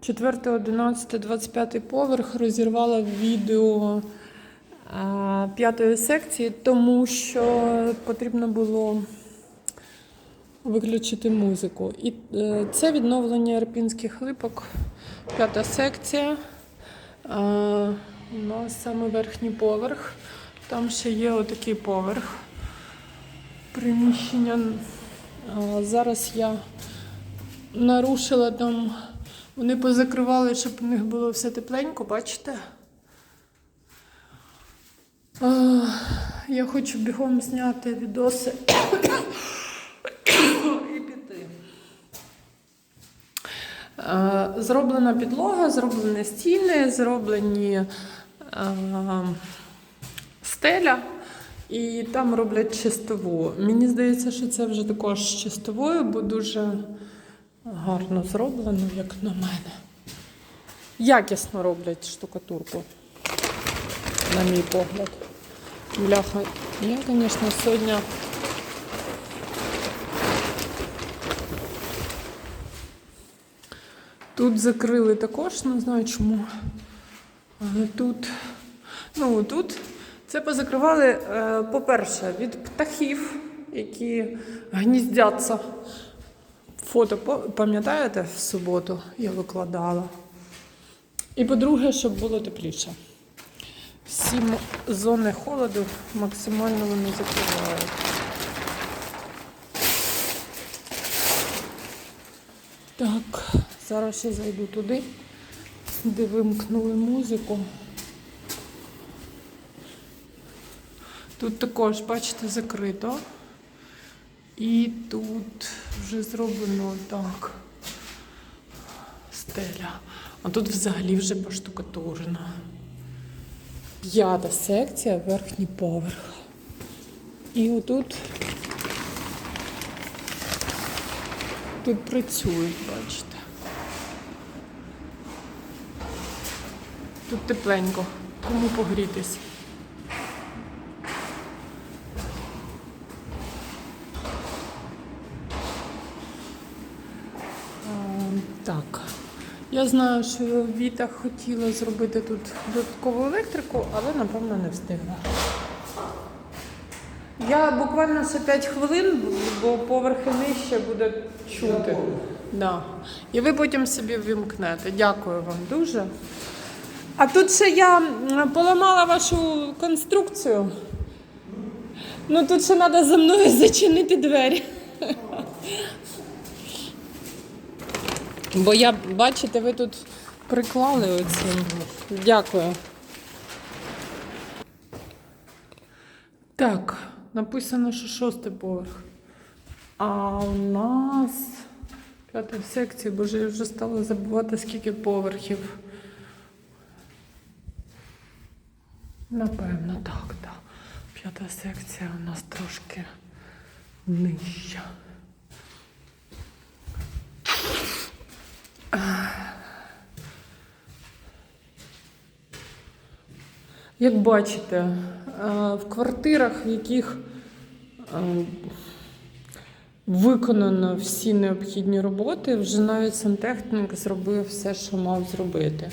4, 11, 25 поверх розірвала відео п'ятої секції, тому що потрібно було виключити музику. І е, це відновлення Ірпінських липок, п'ята секція. У нас саме верхній поверх. Там ще є отакий поверх приміщення. Зараз я нарушила там. Вони позакривали, щоб у них було все тепленько, бачите? А, я хочу бігом зняти відоси і піти. А, зроблена підлога, зроблені стіни, зроблені а, стеля. І там роблять чистову. Мені здається, що це вже також чистовою, бо дуже гарно зроблено, як на мене. Якісно роблять штукатурку, на мій погляд. Бляха, я, звісно, сьогодні. Тут закрили також, не знаю чому. Але тут, ну тут це позакривали, е, по-перше, від птахів, які гніздяться. Фото пам'ятаєте в суботу я викладала. І по-друге, щоб було тепліше. Всі зони холоду максимально вони закривають. Так, зараз я зайду туди, де вимкнули музику. Тут також, бачите, закрито. І тут вже зроблено так. Стеля. А тут взагалі вже поштукатурено. П'ята секція, верхній поверх. І отут тут працюють, бачите. Тут тепленько, кому погрітись. Так. Я знаю, що Віта хотіла зробити тут додаткову електрику, але напевно не встигла. Я буквально ще 5 хвилин, бо поверхи нижче буде чути. Да. І ви потім собі вимкнете. Дякую вам дуже. А тут ще я поламала вашу конструкцію. Ну тут ще треба за мною зачинити двері. Бо я, бачите, ви тут приклали оцим. Дякую. Так, написано, що шостий поверх. А у нас п'ята секція, боже, я вже стала забувати, скільки поверхів. Напевно, так, так. П'ята секція у нас трошки нижча. Як бачите, е, в квартирах, в яких е, виконано всі необхідні роботи, вже навіть сантехнік зробив все, що мав зробити.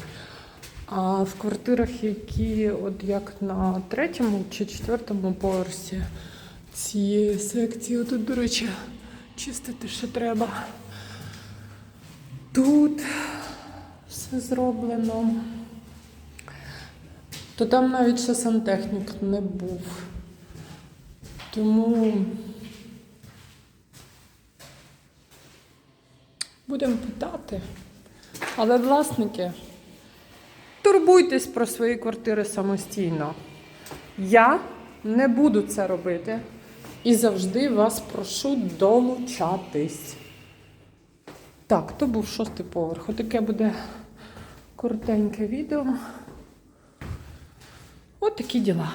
А в квартирах, які, от як на третьому чи четвертому поверсі цієї секції, тут, до речі, чистити ще треба. Тут все зроблено то там навіть ще сантехнік не був. Тому будемо питати. Але власники, турбуйтесь про свої квартири самостійно. Я не буду це робити і завжди вас прошу долучатись. Так, то був шостий поверх. Отаке буде коротеньке відео. Такі діла.